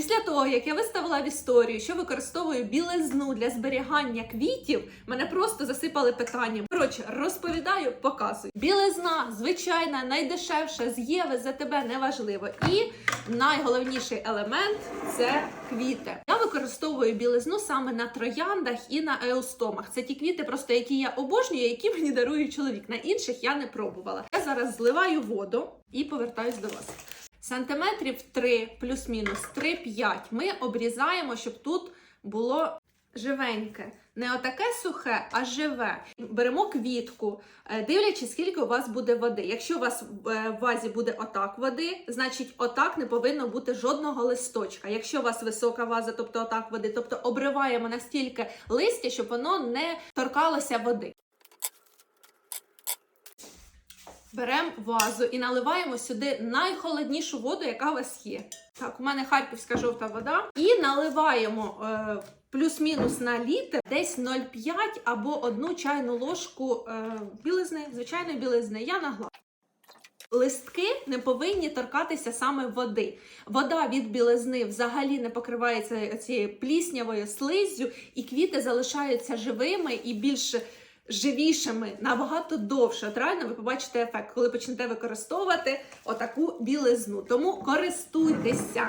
Після того, як я виставила в історію, що використовую білизну для зберігання квітів, мене просто засипали питанням. Коротше, розповідаю, показую. Білизна, звичайна, найдешевша з Єви за тебе неважливо. І найголовніший елемент це квіти. Я використовую білизну саме на трояндах і на еустомах. Це ті квіти, просто які я обожнюю, які мені дарує чоловік. На інших я не пробувала. Я зараз зливаю воду і повертаюсь до вас. Сантиметрів 3 плюс-мінус 3-5 ми обрізаємо, щоб тут було живеньке. Не отаке сухе, а живе. Беремо квітку, е, дивлячись, скільки у вас буде води. Якщо у вас в е, вазі буде отак води, значить отак не повинно бути жодного листочка. Якщо у вас висока ваза, тобто отак води, тобто обриваємо настільки листя, щоб воно не торкалося води. Беремо вазу і наливаємо сюди найхолоднішу воду, яка у вас є. Так, у мене харківська жовта вода. І наливаємо е, плюс-мінус на літр десь 0,5 або одну чайну ложку е, білизни, звичайної білизни. Я нагла. Листки не повинні торкатися саме води. Вода від білизни взагалі не покривається цією пліснявою слиззю, і квіти залишаються живими і більш живішими набагато довше. От реально ви побачите ефект, коли почнете використовувати отаку білизну. Тому користуйтеся.